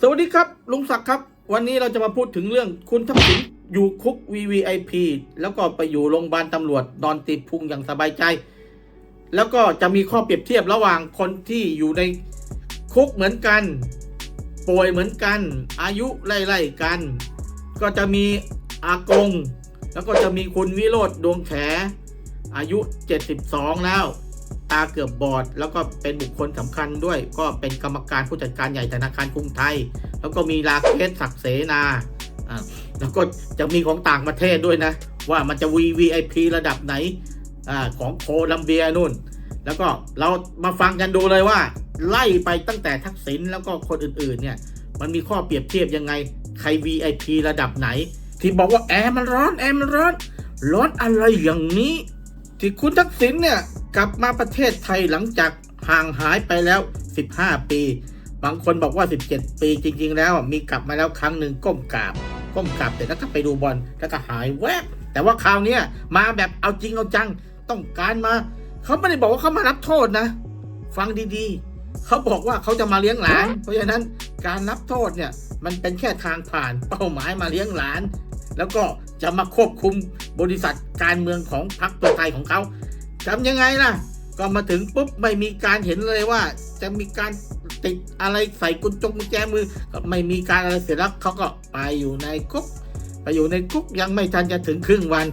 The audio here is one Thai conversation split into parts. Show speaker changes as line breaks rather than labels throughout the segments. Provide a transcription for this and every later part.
สวัสดีครับ ลุงศักดิ์ครับ วันนี้เราจะมาพูดถึงเรื่องคุณทักษิณอยู่คุก VVIP แล้วก็ไปอยู่โรงพยาบาลตำรวจนอนติดพุงอย่างสบายใจ แล้วก็จะมีข้อเปรียบเทียบระหว่างคนที่อยู่ในคุกเหมือนกัน ป่วยเหมือนกัน อายุไล่ๆกัน ก็จะมีอากง แล้วก็จะมีคุณวิโรธดวงแข อายุ 72 แล้ว ตาเกือบบอด แล้วก็เป็นบุคคลสำคัญด้วย ก็เป็นกรรมการผู้จัดการใหญ่ธนาคารกรุงไทย แล้วก็มีลาเคสศักเสนาแล้วก็จะมีของต่างประเทศด้วยนะ ว่ามันจะ VVIP ระดับไหนอของโคลัมเบียนู่น แล้วก็เรามาฟังกันดูเลยว่า ไล่ไปตั้งแต่ทักษิณแล้วก็คนอื่นๆเนี่ยมันมีข้อเปรียบเทียบยังไง ใคร VIP ระดับไหน ที่บอกว่าแอร์มันร้อนแอร์มันร้อนร้อนอะไรอย่างนี้ ที่คุณทักษิณเนี่ย กลับมาประเทศไทยหลังจากห่างหายไปแล้ว 15 ปี บางคนบอกว่า 17 ปีจริง ๆ แล้วมีกลับมาแล้วครั้งหนึ่งก้มกราบ ก้มกราบเสร็จแล้วก็ไปดูบอลแล้วก็หายแวบแต่ว่าคราวนี้มาแบบเอาจริงเอาจัง ต้องการมา เขาไม่ได้บอกว่าเขามารับโทษนะ ฟังดีๆ เขาบอกว่าเขาจะมาเลี้ยงหลาน เพราะฉะนั้นการรับโทษเนี่ยมันเป็นแค่ทางผ่านเป้าหมายมาเลี้ยงหลาน แล้วก็จะมาควบคุมบริษัทการเมืองของพรรคเพื่อไทยของเขา ทำยังไงล่ะ ก็มาถึงปุ๊บไม่มีการเห็นเลยว่า จะมีการติดอะไรใส่กุญจงกุญแจมือ ก็ไม่มีการอะไรเสร็จแล้วเขาก็ไปอยู่ในคุกไปอยู่ในคุกยังไม่ทันจะถึงครึ่งวัน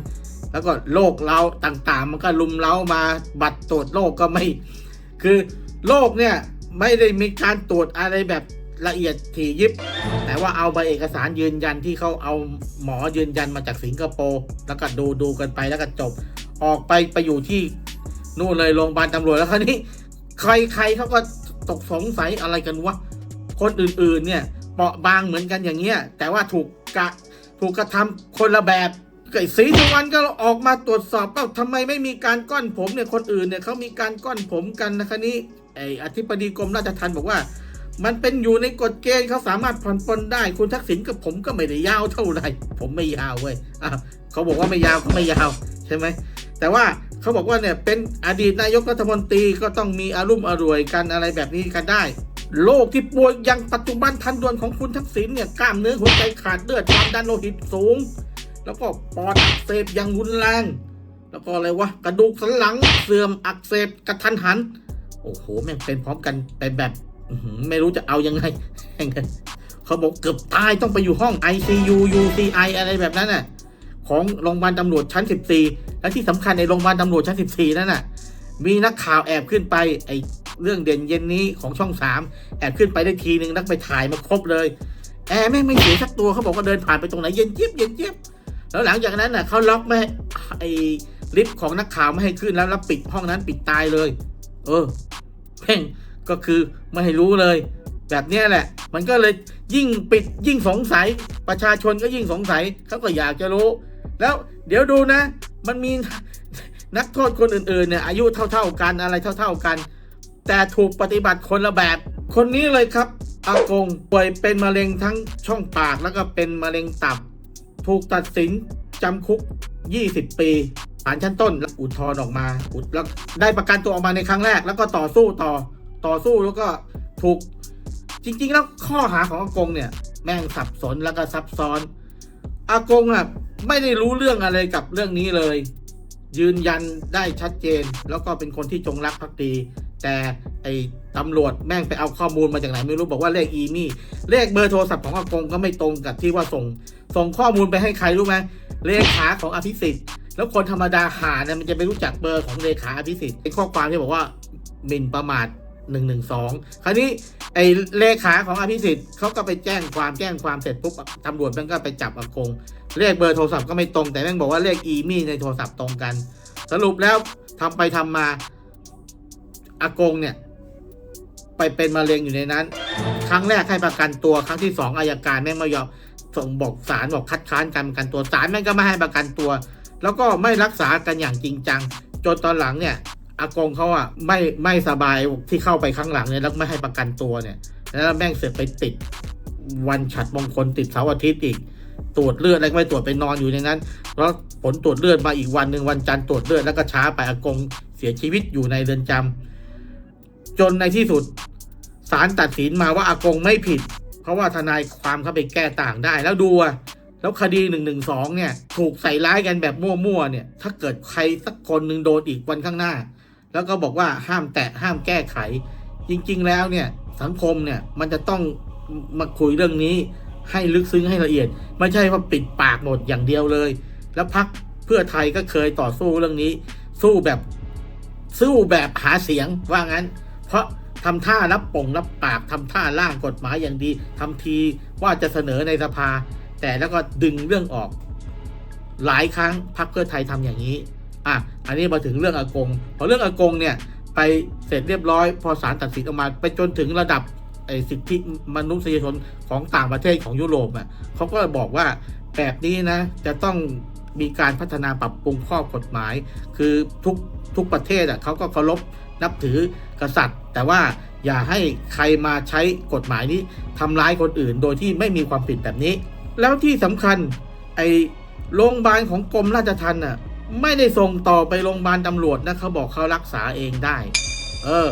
แล้วก็โรคเราต่างๆ มันก็ลุมเล้ามาบัตรตรวจโรคก็ไม่ คือโรคเนี่ยไม่ได้มีการตรวจอะไรแบบ ละเอียดถี่ยิบ แต่ว่าเอาใบเอกสารยืนยันที่เขาเอาหมอยืนยันมาจากสิงคโปร์แล้วก็ดูดูกันไปแล้วก็จบ ออกไปไปอยู่ที่นู่นเลยโรงพยาบาลตำรวจแล้วคราวนี้ ใครใครเขาก็ตกสงสัยอะไรกันวะคนอื่นๆเนี่ยเปราะบางเหมือนกันอย่างเงี้ยแต่ว่าถูกกะถูกกระทำคนละแบบไก่สีสุวรรณก็ออกมาตรวจสอบก็ทำไมไม่มีการก้อนผมเนี่ยคนอื่นเนี่ยเขามีการก้อนผมกันนะคะนี้ไออธิบดีกรมราชทัณฑ์บอกว่า มันเป็นอยู่ในกฎเกณฑ์เขาสามารถผ่อนปลนได้ คุณทักษิณกับผมก็ไม่ได้ยาวเท่าไหร่ผมไม่ยาวเว้ยอะเขาบอกว่าไม่ยาวก็ไม่ยาวใช่ไหมแต่ว่าเขาบอกว่าเนี่ยเป็นอดีตนายกรัฐมนตรีก็ต้องมีอารมณ์อร่วยกันอะไรแบบนี้กันได้โรคที่ป่วยย่างปัจจุบันทันด่วนของคุณทักษิณเนี่ยกล้ามเนื้อหัวใจขาดเลือดความดันโลหิตสูง แล้วก็ปอดอักเสบอย่างรุนแรง แล้วก็อะไรวะกระดูกสันหลังเสื่อมอักเสบกระทันหัน โอ้โหแม่งเป็นพร้อมกันไปแบบ ไม่รู้จะเอายังไง เขาบอกเกือบตายต้องไปอยู่ห้อง ICU UCI อะไรแบบนั้นน่ะ ของโรงพยาบาลตำรวจชั้น 14 และที่สำคัญในโรงพยาบาลตำรวจชั้น 14 นั่นน่ะ มีนักข่าวแอบขึ้นไป ไอเรื่องเด่นเย็นนี้ของช่อง 3 แอบขึ้นไปได้ทีนึงนักไปถ่ายมาครบเลย แอร์แม่งไม่เสียสักตัวเขาบอกว่าเดินผ่านไปตรงไหนเย็นเจี๊ยบเย็นเจี๊ยบแล้วหลังจากนั้นน่ะเขาล็อกไม่ไอลิฟต์ของนักข่าวไม่ให้ขึ้นแล้วแล้วปิดห้องนั้นปิดตายเลย เออเพ่ง ก็คือไม่ให้รู้เลย แบบนี้แหละ มันก็เลยยิ่งปิดยิ่งสงสัย ประชาชนก็ยิ่งสงสัยเขาก็อยากจะรู้ แล้วเดี๋ยวดูนะ มันมีนักโทษคนอื่นๆเนี่ยอายุเท่า ๆกันอะไรเท่า ๆกัน แต่ถูกปฏิบัติคนละแบบ คนนี้เลยครับอากงป่วยเป็นมะเร็งทั้งช่องปากแล้วก็เป็นมะเร็งตับ ถูกตัดสินจำคุก 20 ปีศาลชั้นต้นอุทธรณ์ออกมาอุทแล้วได้ประกันตัวออกมาในครั้งแรกแล้วก็ต่อสู้ต่อ ต่อสู้แล้วก็ถูกจริง ๆ แล้วข้อหาของอากงเนี่ย แม่งสับสนแล้วก็ซับซ้อน อากงอะไม่ได้รู้เรื่องอะไรกับเรื่องนี้เลย ยืนยันได้ชัดเจน แล้วก็เป็นคนที่จงรักภักดี แต่ไอ้ตำรวจแม่งไปเอาข้อมูลมาจากไหนไม่รู้บอกว่าเลขอีมี่เลขเบอร์โทรศัพท์ของอากงก็ไม่ตรงกับที่ว่าส่ง ส่งข้อมูลไปให้ใครรู้ไหมเลขาของอภิสิทธิ์ แล้วคนธรรมดาหาเนี่ยมันจะไปรู้จักเบอร์ของเลขาอภิสิทธิ์เป็นข้อความที่บอกว่าหมิ่นประมาท หนึ่งหนึ่งสองคราวนี้ไอ้เลขาของอภิสิทธิ์เขาก็ไปแจ้งความแจ้งความเสร็จปุ๊บตำรวจมันก็ไปจับอากงเลขเบอร์โทรศัพท์ก็ไม่ตรงแต่แม่งบอกว่าเลขอีมี่ในโทรศัพท์ตรงกัน สรุปแล้วทำไปทำมาอากงเนี่ย ไปเป็นมะเร็งอยู่ในนั้น ครั้งแรกให้ประกันตัวครั้งที่สองอายการแม่งไม่ยอมส่งบอกศาลบอกคัดค้านการประกันตัวศาลแม่งก็ไม่ให้ประกันตัว แล้วก็ไม่รักษากันอย่างจริงจังจนตอนหลังเนี่ย อากงเขาอะไม่ไม่สบายที่เข้าไปข้างหลังเนี่ยแล้วไม่ให้ประกันตัวเนี่ย แล้วแม่งเสือกไปติดวันฉัดมงคลติดเสาร์อาทิตย์อีกตรวจเลือดอะไรไม่ตรวจไปนอนอยู่ในนั้น แล้วผลตรวจเลือดมาอีกวันหนึ่งวันจันทร์ตรวจเลือดแล้วก็ช้าไปอากงเสียชีวิตอยู่ในเรือนจำจนในที่สุดศาลตัดสินมาว่าอากงไม่ผิด เพราะว่าทนายความเขาไปแก้ต่างได้ แล้วดูอะแล้วคดีหนึ่งหนึ่งสองเนี่ย ถูกใส่ร้ายกันแบบมั่วๆเนี่ย ถ้าเกิดใครสักคนหนึ่งโดนอีกวันข้างหน้า แล้วก็บอกว่าห้ามแตะห้ามแก้ไข จริงๆแล้วเนี่ยสังคมเนี่ยมันจะต้องมาคุยเรื่องนี้ให้ลึกซึ้งให้ละเอียด ไม่ใช่ว่าปิดปากหมดอย่างเดียวเลย แล้วพักเพื่อไทยก็เคยต่อสู้เรื่องนี้ สู้แบบสู้แบบหาเสียงว่างั้น เพราะทำท่ารับป่งรับปากทำท่าร่างกฎหมายอย่างดีทำทีว่าจะเสนอในสภา แต่แล้วก็ดึงเรื่องออก หลายครั้งพักเพื่อไทยทำอย่างนี้ อะ อันนี้มาถึงเรื่องอากง พอเรื่องอากงเนี่ยไปเสร็จเรียบร้อย พอศาลตัดสินออกมาไปจนถึงระดับไอ้สิทธิมนุษยชนของต่างประเทศของยุโรปอะเขาก็บอกว่าแบบนี้นะจะต้องมีการพัฒนาปรับปรุงข้อกฎหมาย คือทุกทุกประเทศอะเขาก็เคารพนับถือกษัตริย์ แต่ว่าอย่าให้ใครมาใช้กฎหมายนี้ทำร้ายคนอื่น โดยที่ไม่มีความผิดแบบนี้ แล้วที่สำคัญไอ้โรงพยาบาลของกรมราชทัณฑ์อะ ไม่ได้ส่งต่อไปโรงพยาบาลตำรวจนะเขาบอกเขารักษาเองได้ เออ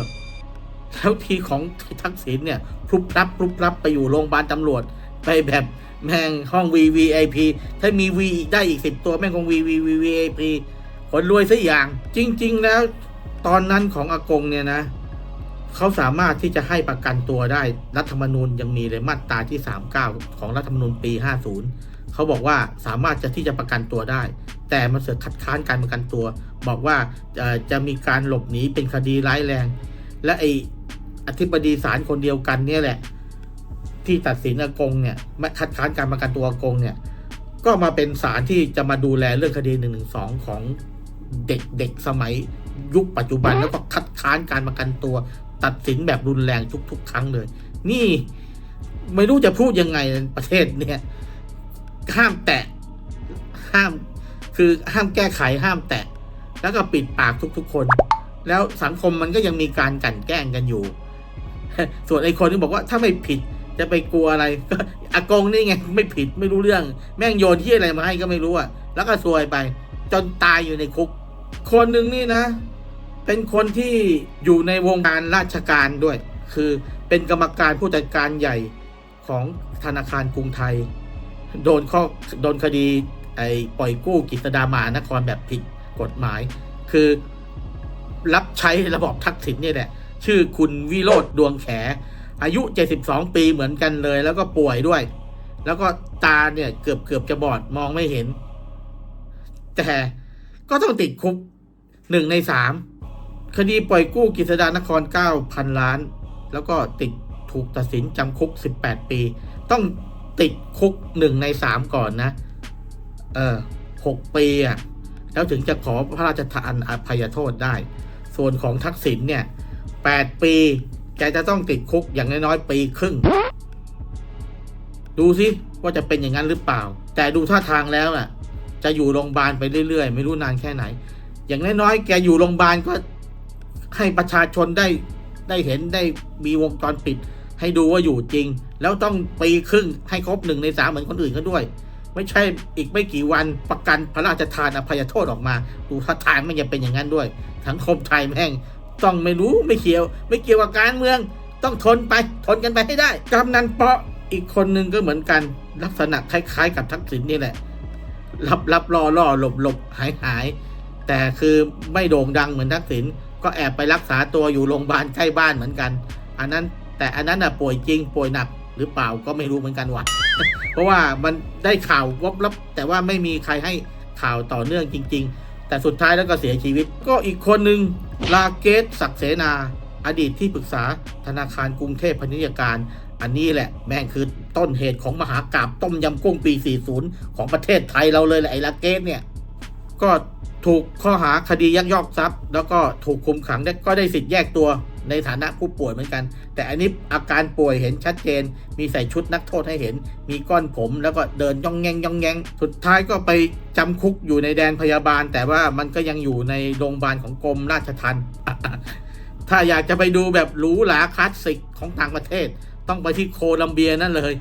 แล้วทีของทักษิณเนี่ยพลุบพลับพลุบพลับไปอยู่โรงพยาบาลตำรวจ ไปแบบแม่งห้อง VVIP ถ้ามี V อีได้อีกสิบตัวแม่งคง VVVIP คนรวยซะอย่าง จริง ๆ แล้วตอนนั้นของอากงเนี่ยนะเขาสามารถที่จะให้ประกันตัวได้ รัฐธรรมนูญยังมีเลยมาตราที่ 39 ของรัฐธรรมนูญปี 50 เขาบอกว่าสามารถจะที่จะประกันตัวได้ แต่มันเสือกคัดค้านการประกันตัว บอกว่าจะมีการหลบหนีเป็นคดีร้ายแรง และไออธิบดีศาลคนเดียวกันเนี่ยแหละ ที่ตัดสินอากงเนี่ยมคัดค้านการประกันตัวอากงเนี่ย ก็มาเป็นศาลที่จะมาดูแลเรื่องคดี1นึของเด็กเด็กสมัยยุคปัจจุบันแล้วก็คัดค้านการประกันตัว ตัดสินแบบรุนแรงทุกๆ ครั้งเลย นี่ไม่รู้จะพูดยังไงประเทศเนี่ย ห้ามแตะห้าม คือห้ามแก้ไขห้ามแตะ แล้วก็ปิดปากทุกๆคน แล้วสังคมมันก็ยังมีการกันแกล้งกันอยู่ ส่วนไอ้คนที่บอกว่าถ้าไม่ผิดจะไปกลัวอะไรก็อากงนี่ไงไม่ผิดไม่รู้เรื่อง แม่งโยนที่อะไรมาให้ก็ไม่รู้อะแล้วก็ซวยไป จนตายอยู่ในคุก คนหนึ่งนี่นะ เป็นคนที่อยู่ในวงการราชการด้วย คือเป็นกรรมการผู้จัดการใหญ่ของธนาคารกรุงไทย โดนข้อโดนคดี ไอ้ปล่อยกู้กิจดามานครแบบผิดกฎหมาย คือรับใช้ระบบทักษิณเนี่ยแหละ ชื่อคุณวิโรธดวงแข อายุ 72 ปีเหมือนกันเลย แล้วก็ป่วยด้วย แล้วก็ตาเนี่ยเกือบเกือบจะบอดมองไม่เห็น แต่ก็ต้องติดคุกหนึ่งในสามคดีปล่อยกู้กิจดานคร 9,000 ล้าน แล้วก็ติดถูกตัดสินจำคุก 18 ปี ต้องติดคุกหนึ่งในสามก่อนนะ เออหกปีอะแล้วถึงจะขอพระราชทานอภัยโทษได้ ส่วนของทักษิณเนี่ย8ปีแกจะต้องติดคุกอย่างน้อยๆปีครึ่ง ดูสิว่าจะเป็นอย่างนั้นหรือเปล่า แต่ดูท่าทางแล้วน่ะ จะอยู่โรงพยาบาลไปเรื่อยๆ ไม่รู้นานแค่ไหน อย่างน้อยๆแกอยู่โรงพยาบาลก็ให้ประชาชนได้ได้เห็นได้มีวงจรปิด ให้ดูว่าอยู่จริง แล้วต้องปีครึ่งให้ครบหนึ่งในสามเหมือนคนอื่นเขาด้วย ไม่ใช่อีกไม่กี่วันประกันพระราชทานอภัยโทษออกมา ดูท่าทางมันจะเป็นอย่างนั้นด้วยสังคมไทยแม่ง ต้องไม่รู้ไม่เกี่ยว ไม่เกี่ยวกับการเมือง ต้องทนไปทนกันไปให้ได้กำนันเปาะอีกคนหนึ่งก็เหมือนกัน ลักษณะคล้ายๆ กับทักษิณนี่แหละรับรับรอล่อหลบหลบหายหายแต่คือไม่โด่งดังเหมือนทักษิณก็แอบไปรักษาตัวอยู่โรงพยาบาลใกล้บ้านเหมือนกัน อันนั้นแต่อันนั้นน่ะป่วยจริงป่วยหนักหรือเปล่าก็ไม่รู้เหมือนกันว่ะ เพราะว่ามันได้ข่าววบลับแต่ว่าไม่มีใครให้ข่าวต่อเนื่องจริง ๆ แต่สุดท้ายแล้วก็เสียชีวิต ก็อีกคนหนึ่งลาเกตศักเสนา อดีตที่ปรึกษาธนาคารกรุงเทพพาณิยการ อันนี้แหละแม่งคือต้นเหตุของมหากราบต้มยำกุ้งปี 40 ของประเทศไทยเราเลยแหละไอ้ลาเกตเนี่ย ก็ถูกข้อหาคดียักยอกทรัพย์ แล้วก็ถูกคุมขังได้ก็ได้สิทธิ์แยกตัว ในฐานะผู้ป่วยเหมือนกัน แต่อันนี้อาการป่วยเห็นชัดเจน มีใส่ชุดนักโทษให้เห็น มีก้อนผมแล้วก็เดินย่องแงงย่องแงงสุดท้ายก็ไปจำคุกอยู่ในแดนพยาบาล แต่ว่ามันก็ยังอยู่ในโรงพยาบาลของกรมราชทัณฑ์ถ้าอยากจะไปดูแบบหรูหราคลาสสิกของต่างประเทศ ต้องไปที่โคลัมเบียนั่นเลย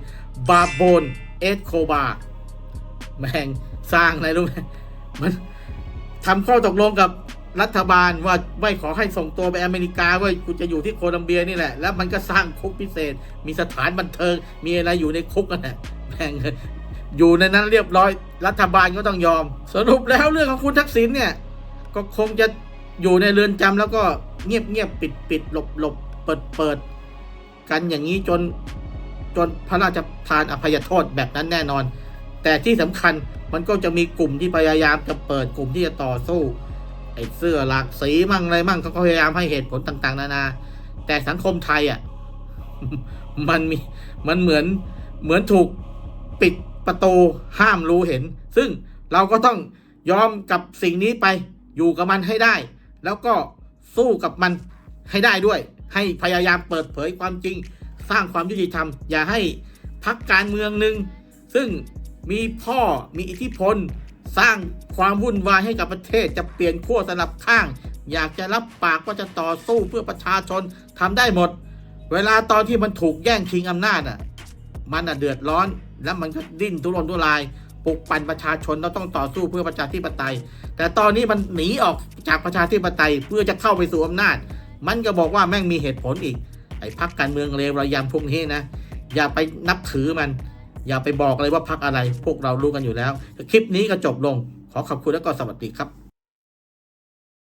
บาโบนเอสโคบาแม่งสร้างอะไรรู้ไหมมันทำข้อตกลงกับ รัฐบาลว่าไม่ขอให้ส่งตัวไปอเมริกาเว้ยกูจะอยู่ที่โคลัมเบียนี่แหละ แล้วมันก็สร้างคุกพิเศษ มีสถานบันเทิง มีอะไรอยู่ในคุกกันแหละแม่งอยู่ในนั้นเรียบร้อย รัฐบาลก็ต้องยอม สรุปแล้วเรื่องของคุณทักษิณเนี่ย ก็คงจะอยู่ในเรือนจำแล้วก็เงียบเงียบปิดปิดหลบหลบเปิดเปิดกันอย่างนี้จนจนพระราชทานอภัยโทษแบบนั้นแน่นอน แต่ที่สำคัญมันก็จะมีกลุ่มที่พยายามจะเปิดกลุ่มที่จะต่อสู้ ไอ้เสื้อหลากสีมั่งอะไรมั่งเขาพยายามให้เหตุผลต่าง ๆ นานา แต่สังคมไทยอะ มันมีมันเหมือนเหมือนถูกปิดประตูห้ามรู้เห็น ซึ่งเราก็ต้องยอมกับสิ่งนี้ไป อยู่กับมันให้ได้ แล้วก็สู้กับมันให้ได้ด้วย ให้พยายามเปิดเผยความจริง สร้างความยุติธรรม อย่าให้พักการเมืองหนึ่งซึ่งมีพ่อมีอิทธิพล สร้างความวุ่นวายให้กับประเทศจะเปลี่ยนขั้วสลับข้าง อยากจะรับปากว่าจะต่อสู้เพื่อประชาชนทำได้หมด เวลาตอนที่มันถูกแย่งชิงอำนาจอะมันอะเดือดร้อน แล้วมันก็ดิ้นทุรนทุรายปลุกปั่นประชาชนเราต้องต่อสู้เพื่อประชาธิปไตย แต่ตอนนี้มันหนีออกจากประชาธิปไตยเพื่อจะเข้าไปสู่อำนาจ มันก็บอกว่าแม่งมีเหตุผลอีกไอ้พักการเมืองเลวระยำพวกนี้นะอย่าไปนับถือมัน อย่าไปบอกเลยว่าพักอะไรพวกเรารู้กันอยู่แล้ว คลิปนี้ก็จบลง ขอขอบคุณและก็สวัสดีครับ